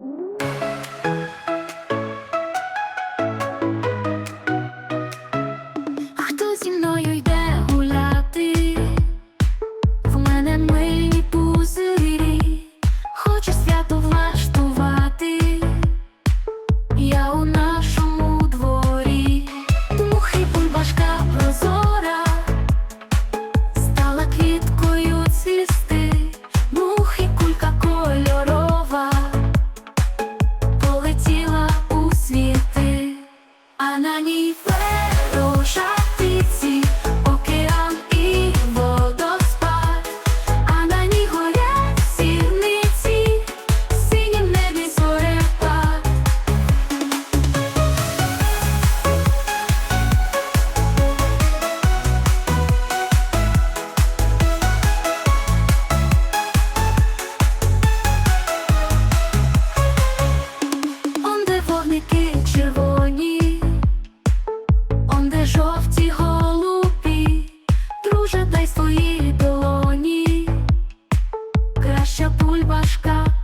Mm-hmm. Rol başka.